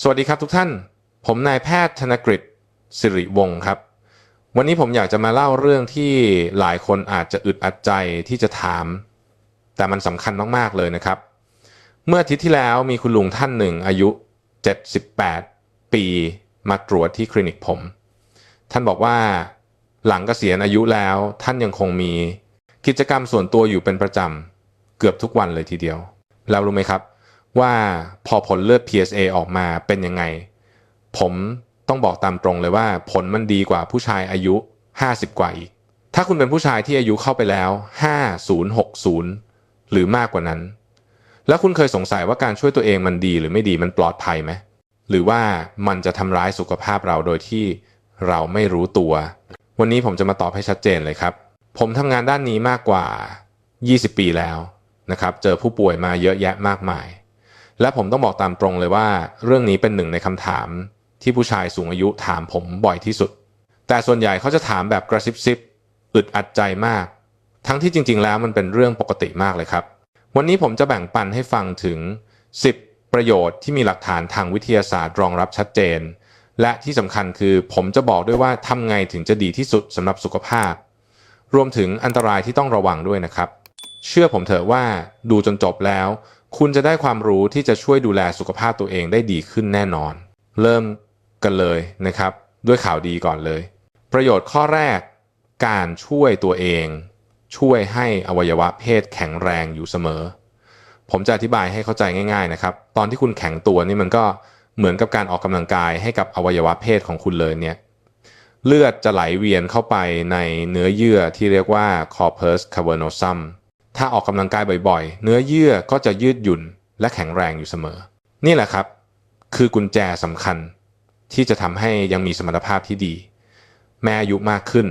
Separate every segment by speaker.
Speaker 1: สวัสดีครับทุกท่าน ผมนายแพทย์ธนกฤษสิริวงศ์ครับ วันนี้ผมอยากจะมาเล่าเรื่องที่หลายคนอาจจะอึดอัดใจที่จะถาม แต่มันสำคัญมากๆเลยนะครับ เมื่ออาทิตย์ที่แล้วมีคุณลุงท่านหนึ่งอายุ 78 ปีมาตรวจที่คลินิกผม ท่านบอกว่าหลังเกษียณอายุแล้วท่านยังคงมีกิจกรรมส่วนตัวอยู่เป็นประจำเกือบทุกวันเลยทีเดียว แล้วรู้ไหมครับ ว่าพอผลเลือด PSA ออกมาเป็นยังไง ผมต้องบอกตามตรงเลยว่า ผลมันดีกว่าผู้ชายอายุ 50 กว่าอีก ถ้าคุณเป็นผู้ชายที่อายุเข้าไปแล้ว 5060 หรือมากกว่านั้น แล้วคุณเคยสงสัยว่าการช่วยตัวเองมันดีหรือไม่ดีมันปลอดภัยไหมหรือว่ามันจะทำร้ายสุขภาพเราโดยที่เราไม่รู้ตัว วันนี้ผมจะมาตอบให้ชัดเจนเลยครับ ผมทำงานด้านนี้มากกว่า 20 ปีแล้วนะครับ เจอผู้ป่วยมาเยอะแยะมากมาย และผมต้องบอกตามตรงเลยว่า เรื่องนี้เป็นหนึ่งในคำถาม ที่ผู้ชายสูงอายุถามผมบ่อยที่สุด แต่ส่วนใหญ่เขาจะถามแบบกระซิบซิบอึดอัดใจมาก ทั้งที่จริง ๆ แล้วมันเป็นเรื่องปกติมากเลยครับ วันนี้ผมจะแบ่งปันให้ฟังถึง 10 ประโยชน์ที่มีหลักฐานทางวิทยาศาสตร์รองรับชัดเจน และที่สำคัญคือผมจะบอกด้วยว่าทำไงถึงจะดีที่สุดสำหรับสุขภาพ รวมถึงอันตรายที่ต้องระวังด้วยนะครับ เชื่อผมเถอะว่าดูจนจบแล้ว คุณจะได้ความรู้ที่จะช่วยดูแลสุขภาพตัวเองได้ดีขึ้นแน่นอน เริ่มกันเลยนะครับ ด้วยข่าวดีก่อนเลย ประโยชน์ข้อแรก การช่วยตัวเอง ช่วยให้อวัยวะเพศแข็งแรงอยู่เสมอ ผมจะอธิบายให้เข้าใจง่าย ๆนะครับ ตอนที่คุณแข็งตัวนี่มันก็เหมือนกับการออกกำลังกายให้กับอวัยวะเพศของคุณเลยเนี่ยเลือดจะไหลเวียนเข้าไปในเนื้อเยื่อที่เรียกว่า corpus cavernosum ถ้าออกกำลังกายบ่อยๆ เนื้อเยื่อก็จะยืดหยุ่นและแข็งแรงอยู่เสมอ นี่แหละครับ คือกุญแจสำคัญ ที่จะทำให้ยังมีสมรรถภาพที่ดี แม้อายุมากขึ้น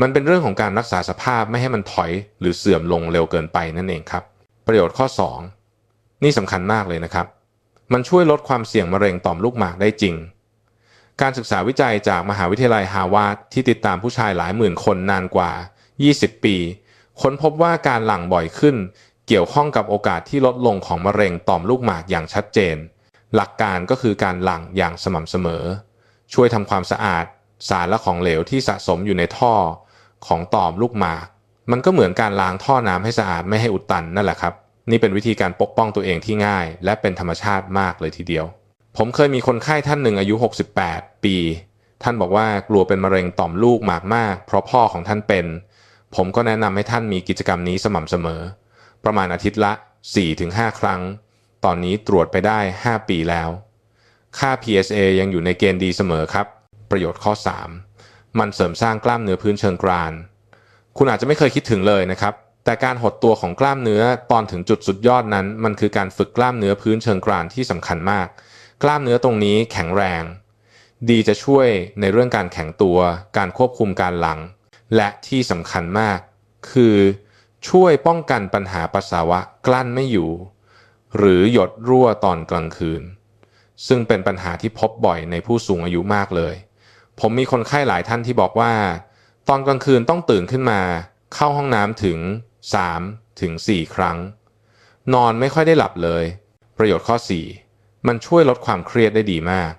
Speaker 1: มันเป็นเรื่องของการรักษาสภาพไม่ให้มันถอยหรือเสื่อมลงเร็วเกินไปนั่นเองครับ ประโยชน์ข้อ 2 นี่สำคัญมากเลยนะครับ มันช่วยลดความเสี่ยงมะเร็งต่อมลูกหมากได้จริง การศึกษาวิจัยจากมหาวิทยาลัยฮาวาดที่ติดตามผู้ชายหลายหมื่นคนนานกว่า 20 ปี ค้นพบว่าการหลั่งบ่อยขึ้น เกี่ยวข้องกับโอกาสที่ลดลงของมะเร็งต่อมลูกหมากอย่างชัดเจน หลักการก็คือการหลั่งอย่างสม่ำเสมอ ช่วยทำความสะอาด สารและของเหลวที่สะสมอยู่ในท่อ ของต่อมลูกหมาก มันก็เหมือนการล้างท่อน้ำให้สะอาดไม่ให้อุดตันนั่นแหละครับ นี่เป็นวิธีการปกป้องตัวเองที่ง่าย และเป็นธรรมชาติมากเลยทีเดียว ผมเคยมีคนไข้ท่านหนึ่งอายุ 68 ปี ท่านบอกว่ากลัวเป็นมะเร็งต่อมลูกหมากมาก เพราะพ่อของท่านเป็น ผมก็แนะนำให้ท่านมีกิจกรรมนี้สม่ำเสมอ ประมาณอาทิตย์ละ 4-5 ครั้ง ตอนนี้ตรวจไปได้ 5 ปีแล้ว ค่า PSA ยังอยู่ในเกณฑ์ดีเสมอครับ ประโยชน์ข้อ 3 มันเสริมสร้างกล้ามเนื้อพื้นเชิงกราน คุณอาจจะไม่เคยคิดถึงเลยนะครับ แต่การหดตัวของกล้ามเนื้อตอนถึงจุดสุดยอดนั้น มันคือการฝึกกล้ามเนื้อพื้นเชิงกรานที่สำคัญมาก กล้ามเนื้อตรงนี้แข็งแรง ดีจะช่วยในเรื่องการแข็งตัว การควบคุมการหลัง และที่สำคัญมาก คือช่วยป้องกันปัญหาปัสสาวะกลั้นไม่อยู่ หรือหยดรั่วตอนกลางคืน ซึ่งเป็นปัญหาที่พบบ่อยในผู้สูงอายุมากเลย ผมมีคนไข้หลายท่านที่บอกว่า ตอนกลางคืนต้องตื่นขึ้นมา เข้าห้องน้ำถึง 3 ถึง 4 ครั้ง นอนไม่ค่อยได้หลับเลย ประโยชน์ข้อ 4 มันช่วยลดความเครียดได้ดีมาก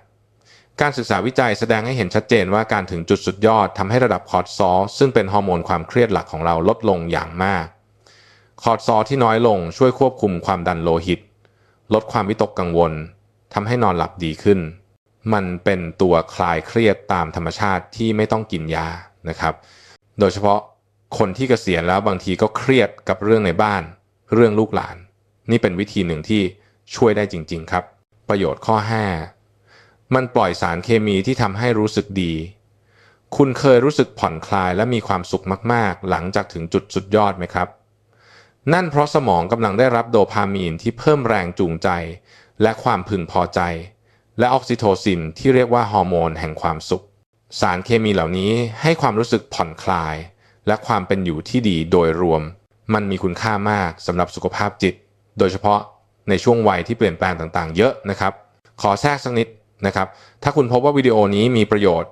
Speaker 1: การศึกษาวิจัยแสดงให้เห็นชัดเจนว่าการถึงจุดสุดยอดทำให้ระดับคอร์ติซอลซึ่งเป็นฮอร์โมนความเครียดหลักของเราลดลงอย่างมาก คอร์ติซอลที่น้อยลงช่วยควบคุมความดันโลหิต ลดความวิตกกังวลทำให้นอนหลับดีขึ้น มันเป็นตัวคลายเครียดตามธรรมชาติที่ไม่ต้องกินยานะครับ โดยเฉพาะคนที่เกษียณแล้วบางทีก็เครียดกับเรื่องในบ้าน เรื่องลูกหลาน นี่เป็นวิธีหนึ่งที่ช่วยได้จริง ๆ ครับ ประโยชน์ข้อ 5 มันปล่อยสารเคมีที่ทำให้รู้สึกดี คุณเคยรู้สึกผ่อนคลายและมีความสุขมาก ๆ หลังจากถึงจุดสุดยอดไหมครับ นั่นเพราะสมองกำลังได้รับโดพามีนที่เพิ่มแรงจูงใจ และความพึงพอใจ และออกซิโทซินที่เรียกว่าฮอร์โมนแห่งความสุข สารเคมีเหล่านี้ให้ความรู้สึกผ่อนคลาย และความเป็นอยู่ที่ดีโดยรวม มันมีคุณค่ามากสำหรับสุขภาพจิต โดยเฉพาะในช่วงวัยที่เปลี่ยนแปลงต่างๆ เยอะนะครับ ขอแทรกสักนิด นะครับ ถ้าคุณพบว่าวิดีโอนี้มีประโยชน์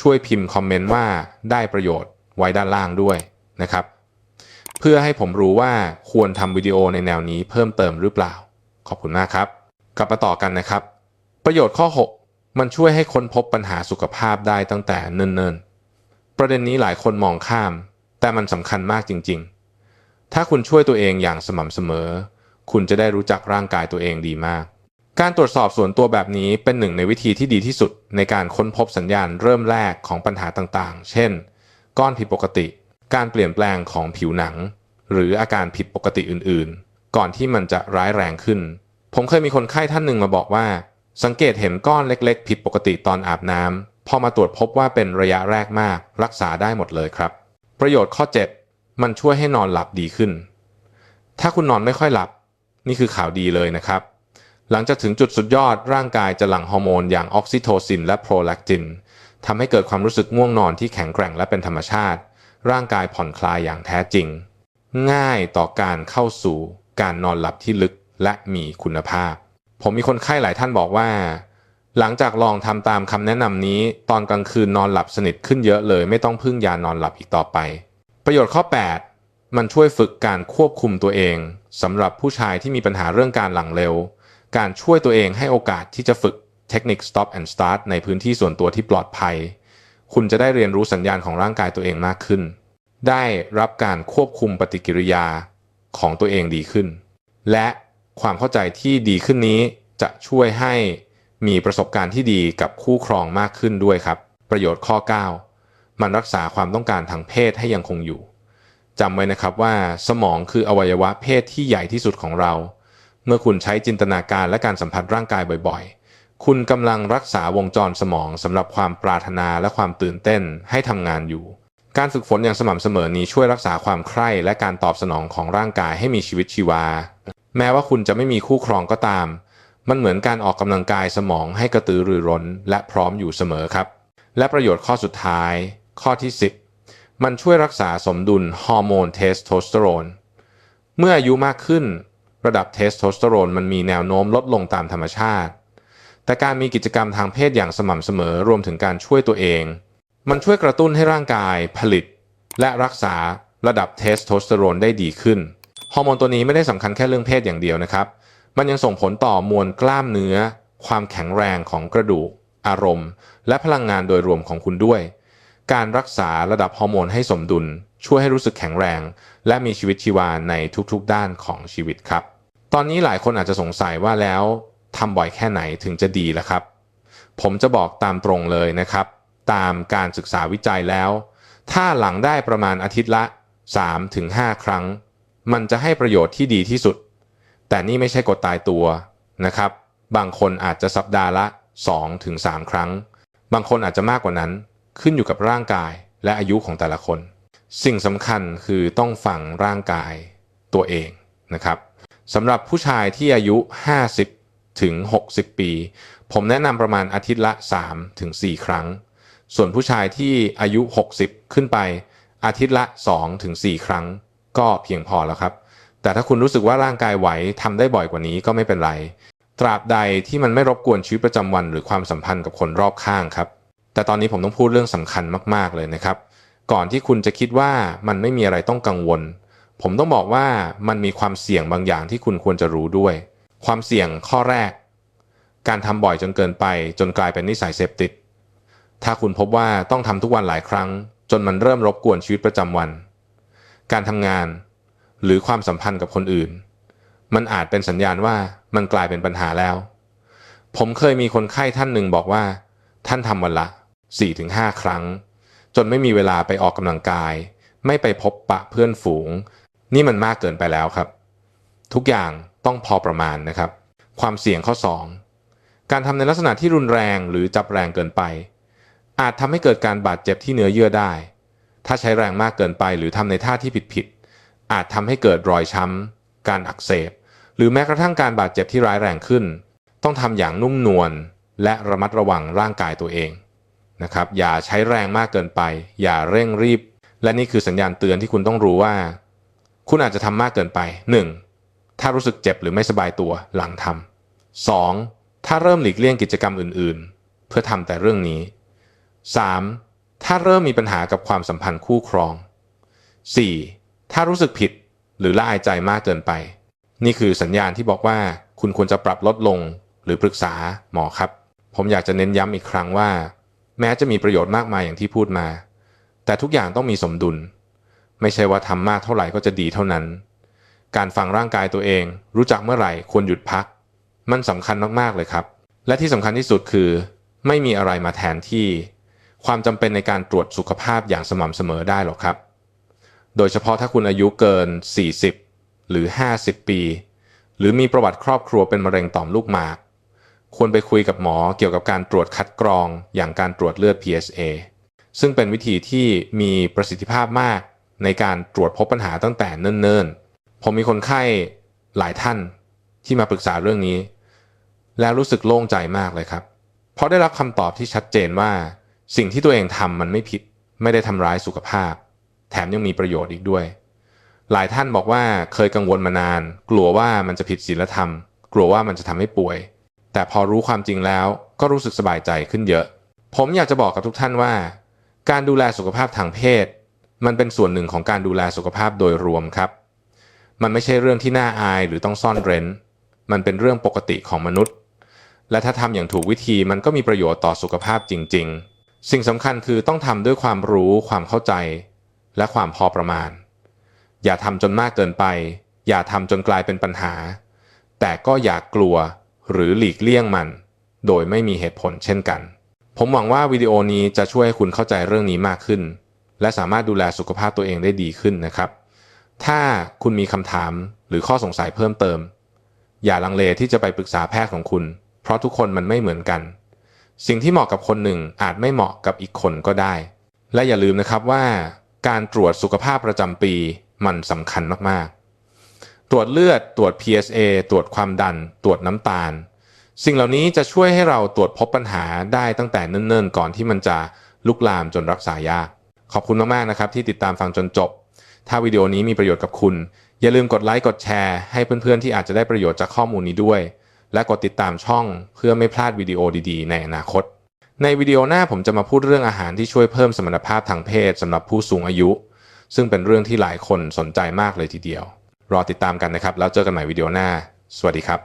Speaker 1: ช่วยพิมพ์คอมเมนต์ว่าได้ประโยชน์ไว้ด้านล่างด้วยนะครับ เพื่อให้ผมรู้ว่าควรทำวิดีโอในแนวนี้เพิ่มเติมหรือเปล่า ขอบคุณมากครับ กลับมาต่อกันนะครับ ประโยชน์ข้อ 6 มันช่วยให้ค้นพบปัญหาสุขภาพได้ตั้งแต่เนิ่นๆ ประเด็นนี้หลายคนมองข้าม แต่มันสำคัญมากจริง ๆ ถ้าคุณช่วยตัวเองอย่างสม่ำเสมอ คุณจะได้รู้จักร่างกายตัวเองดีมาก การตรวจสอบส่วนตัวแบบนี้เป็นหนึ่งในวิธีที่ดีที่สุดในการค้นพบสัญญาณเริ่มแรกของปัญหาต่างๆ เช่น ก้อนผิดปกติ การเปลี่ยนแปลงของผิวหนัง หรืออาการผิดปกติอื่นๆ ก่อนที่มันจะร้ายแรงขึ้น ผมเคยมีคนไข้ท่านหนึ่งมาบอกว่า สังเกตเห็นก้อนเล็กๆ ผิดปกติตอนอาบน้ำพอมาตรวจพบว่าเป็นระยะแรกมาก รักษาได้หมดเลยครับ ประโยชน์ข้อ 7 มันช่วยให้นอนหลับดีขึ้น ถ้าคุณนอนไม่ค่อยหลับ นี่คือข่าวดีเลยนะครับ หลังจากถึงจุดสุดยอดร่างกายจะหลั่งฮอร์โมนอย่างออกซิโทซินและโปรแลคตินทำให้เกิดความรู้สึกง่วงนอนที่แข็งแกร่งและเป็นธรรมชาติ ร่างกายผ่อนคลายอย่างแท้จริง ง่ายต่อการเข้าสู่การนอนหลับที่ลึกและมีคุณภาพ ผมมีคนไข้หลายท่านบอกว่า หลังจากลองทำตามคำแนะนำนี้ ตอนกลางคืนนอนหลับสนิทขึ้นเยอะเลย ไม่ต้องพึ่งยานอนหลับอีกต่อไป ประโยชน์ข้อ 8 มันช่วยฝึกการควบคุมตัวเองสำหรับผู้ชายที่มีปัญหาเรื่องการหลังเร็ว การช่วยตัวเองให้โอกาสที่จะฝึกเทคนิค stop and start ในพื้นที่ส่วนตัวที่ปลอดภัย คุณจะได้เรียนรู้สัญญาณของร่างกายตัวเองมากขึ้น ได้รับการควบคุมปฏิกิริยาของตัวเองดีขึ้น และความเข้าใจที่ดีขึ้นนี้จะช่วยให้มีประสบการณ์ที่ดีกับคู่ครองมากขึ้นด้วยครับ ประโยชน์ข้อ 9 มันรักษาความต้องการทางเพศให้ยังคงอยู่จำไว้นะครับว่าสมองคืออวัยวะเพศที่ใหญ่ที่สุดของเรา เมื่อคุณใช้จินตนาการและการสัมผัสร่างกายบ่อยๆ คุณกำลังรักษาวงจรสมองสำหรับความปรารถนาและความตื่นเต้นให้ทำงานอยู่ การฝึกฝนอย่างสม่ำเสมอนี้ช่วยรักษาความใคร่และการตอบสนองของร่างกายให้มีชีวิตชีวา แม้ว่าคุณจะไม่มีคู่ครองก็ตาม มันเหมือนการออกกำลังกายสมองให้กระตือรือร้น และพร้อมอยู่เสมอครับ และประโยชน์ข้อสุดท้าย ข้อที่ 10 มันช่วยรักษาสมดุลฮอร์โมนเทสโทสเตอโรนเมื่ออายุมากขึ้น ระดับเทสโทสเตอโรนมันมีแนวโน้มลดลงตามธรรมชาติ แต่การมีกิจกรรมทางเพศอย่างสม่ำเสมอรวมถึงการช่วยตัวเอง มันช่วยกระตุ้นให้ร่างกายผลิต และรักษาระดับเทสโทสเตอโรนได้ดีขึ้น ฮอร์โมนตัวนี้ไม่ได้สำคัญแค่เรื่องเพศอย่างเดียวนะครับ มันยังส่งผลต่อมวลกล้ามเนื้อ ความแข็งแรงของกระดูก อารมณ์ และพลังงานโดยรวมของคุณด้วย การรักษาระดับฮอร์โมนให้สมดุล ช่วยให้รู้สึกแข็งแรง และมีชีวิตชีวาในทุกๆด้านของชีวิตครับ ตอนนี้หลายคนอาจจะสงสัยว่าแล้วทำบ่อยแค่ไหนถึงจะดีล่ะครับ ผมจะบอกตามตรงเลยนะครับ ตามการศึกษาวิจัยแล้ว ถ้าหลังได้ประมาณอาทิตย์ละ 3-5 ครั้ง มันจะให้ประโยชน์ที่ดีที่สุด แต่นี่ไม่ใช่กฎตายตัวนะครับ บางคนอาจจะสัปดาห์ละ 2-3 ครั้ง บางคนอาจจะมากกว่านั้น ขึ้นอยู่กับร่างกายและอายุของแต่ละคน สิ่งสำคัญคือต้องฟังร่างกายตัวเองนะครับสำหรับผู้ชายที่อายุ 50 ถึง 60 ปี ผมแนะนำประมาณอาทิตย์ละ 3 ถึง 4 ครั้ง ส่วนผู้ชายที่อายุ 60 ขึ้นไป อาทิตย์ละ 2 ถึง 4 ครั้ง ก็เพียงพอแล้วครับ แต่ถ้าคุณรู้สึกว่าร่างกายไหวทำได้บ่อยกว่านี้ก็ไม่เป็นไร ตราบใดที่มันไม่รบกวนชีวิตประจำวันหรือความสัมพันธ์กับคนรอบข้างครับ แต่ตอนนี้ผมต้องพูดเรื่องสำคัญมาก ๆ เลยนะครับ ก่อนที่คุณจะคิดว่ามันไม่มีอะไรต้องกังวล ผมต้องบอกว่ามันมีความเสี่ยงบางอย่างที่คุณควรจะรู้ด้วย ความเสี่ยงข้อแรก การทำบ่อยจนเกินไป จนกลายเป็นนิสัยเสพติด ถ้าคุณพบว่าต้องทำทุกวันหลายครั้ง จนมันเริ่มรบกวนชีวิตประจำวัน การทำงาน หรือความสัมพันธ์กับคนอื่น มันอาจเป็นสัญญาณว่ามันกลายเป็นปัญหาแล้ว ผมเคยมีคนไข้ท่านหนึ่งบอกว่า ท่านทำวันละ 4-5 ครั้ง จนไม่มีเวลาไปออกกำลังกาย ไม่ไปพบปะเพื่อนฝูง นี่มันมากเกินไปแล้วครับ ทุกอย่างต้องพอประมาณนะครับ ความเสี่ยงข้อ 2 การทำในลักษณะที่รุนแรงหรือจับแรงเกินไป อาจทำให้เกิดการบาดเจ็บที่เนื้อเยื่อได้ ถ้าใช้แรงมากเกินไปหรือทำในท่าที่ผิดๆอาจทำให้เกิดรอยช้ำการอักเสบ หรือแม้กระทั่งการบาดเจ็บที่ร้ายแรงขึ้น ต้องทำอย่างนุ่มนวลและระมัดระวังร่างกายตัวเอง นะครับอย่าใช้แรงมากเกินไป อย่าเร่งรีบ และนี่คือสัญญาณเตือนที่คุณต้องรู้ว่า คุณอาจจะทำมากเกินไป 1. ถ้ารู้สึกเจ็บหรือไม่สบายตัวหลังทำ 2. ถ้าเริ่มหลีกเลี่ยงกิจกรรมอื่นๆ เพื่อทำแต่เรื่องนี้ 3. ถ้าเริ่มมีปัญหากับความสัมพันธ์คู่ครอง 4. ถ้ารู้สึกผิดหรือละอายใจมากเกินไป นี่คือสัญญาณที่บอกว่า คุณควรจะปรับลดลง หรือปรึกษาหมอครับ ผมอยากจะเน้นย้ำอีกครั้งว่า แม้จะมีประโยชน์มากมายอย่างที่พูดมา แต่ทุกอย่างต้องมีสมดุล ไม่ใช่ว่าทำมากเท่าไหร่ก็จะดีเท่านั้น การฟังร่างกายตัวเอง รู้จักเมื่อไหร่ควรหยุดพัก มันสำคัญมากๆเลยครับ และที่สำคัญที่สุดคือ ไม่มีอะไรมาแทนที่ ความจำเป็นในการตรวจสุขภาพอย่างสม่ำเสมอได้หรอกครับ โดยเฉพาะถ้าคุณอายุเกิน 40 หรือ 50 ปี หรือมีประวัติครอบครัวเป็นมะเร็งต่อมลูกหมาก ควรไปคุยกับหมอเกี่ยวกับการตรวจคัดกรองอย่างการตรวจเลือด PSA ซึ่งเป็นวิธีที่มีประสิทธิภาพมากในการตรวจพบปัญหาตั้งแต่เนิ่นๆ ผมมีคนไข้หลายท่านที่มาปรึกษาเรื่องนี้ แล้วรู้สึกโล่งใจมากเลยครับ เพราะได้รับคำตอบที่ชัดเจนว่า สิ่งที่ตัวเองทำมันไม่ผิด ไม่ได้ทำร้ายสุขภาพ แถมยังมีประโยชน์อีกด้วย หลายท่านบอกว่าเคยกังวลมานาน กลัวว่ามันจะผิดศีลธรรม กลัวว่ามันจะทำให้ป่วย แต่พอรู้ความจริงแล้วก็รู้สึกสบายใจขึ้นเยอะ ผมอยากจะบอกกับทุกท่านว่า การดูแลสุขภาพทางเพศ มันเป็นส่วนหนึ่งของการดูแลสุขภาพโดยรวมครับ มันไม่ใช่เรื่องที่น่าอายหรือต้องซ่อนเร้น มันเป็นเรื่องปกติของมนุษย์ และถ้าทำอย่างถูกวิธีมันก็มีประโยชน์ต่อสุขภาพจริง ๆ สิ่งสำคัญคือต้องทำด้วยความรู้ความเข้าใจ และความพอประมาณ อย่าทำจนมากเกินไป อย่าทำจนกลายเป็นปัญหา แต่ก็อย่ากลัว หรือหลีกเลี่ยงมัน โดยไม่มีเหตุผลเช่นกัน ผมหวังว่าวิดีโอนี้จะช่วยให้คุณเข้าใจเรื่องนี้มากขึ้น และสามารถดูแลสุขภาพตัวเองได้ดีขึ้นนะครับ ถ้าคุณมีคำถามหรือข้อสงสัยเพิ่มเติม อย่าลังเลที่จะไปปรึกษาแพทย์ของคุณ เพราะทุกคนมันไม่เหมือนกัน สิ่งที่เหมาะกับคนหนึ่งอาจไม่เหมาะกับอีกคนก็ได้ และอย่าลืมนะครับว่า การตรวจสุขภาพประจำปีมันสำคัญมากๆ ตรวจเลือด ตรวจ PSA ตรวจความดัน ตรวจน้ำตาล สิ่งเหล่านี้จะช่วยให้เราตรวจพบปัญหาได้ตั้งแต่เนิ่นๆ ก่อนที่มันจะลุกลามจนรักษายาก ขอบคุณมากๆนะครับที่ติดตามฟังจนจบ ถ้าวิดีโอนี้มีประโยชน์กับคุณ อย่าลืมกดไลค์ กดแชร์ให้เพื่อนๆ ที่อาจจะได้ประโยชน์จากข้อมูลนี้ด้วย และกดติดตามช่องเพื่อไม่พลาดวิดีโอดีๆ ในอนาคต ในวิดีโอหน้าผมจะมาพูดเรื่องอาหารที่ช่วยเพิ่มสมรรถภาพทางเพศสำหรับผู้สูงอายุ ซึ่งเป็นเรื่องที่หลายคนสนใจมากเลยทีเดียว รอติดตามกันนะครับ แล้วเจอกันใหม่วิดีโอหน้า สวัสดีครับ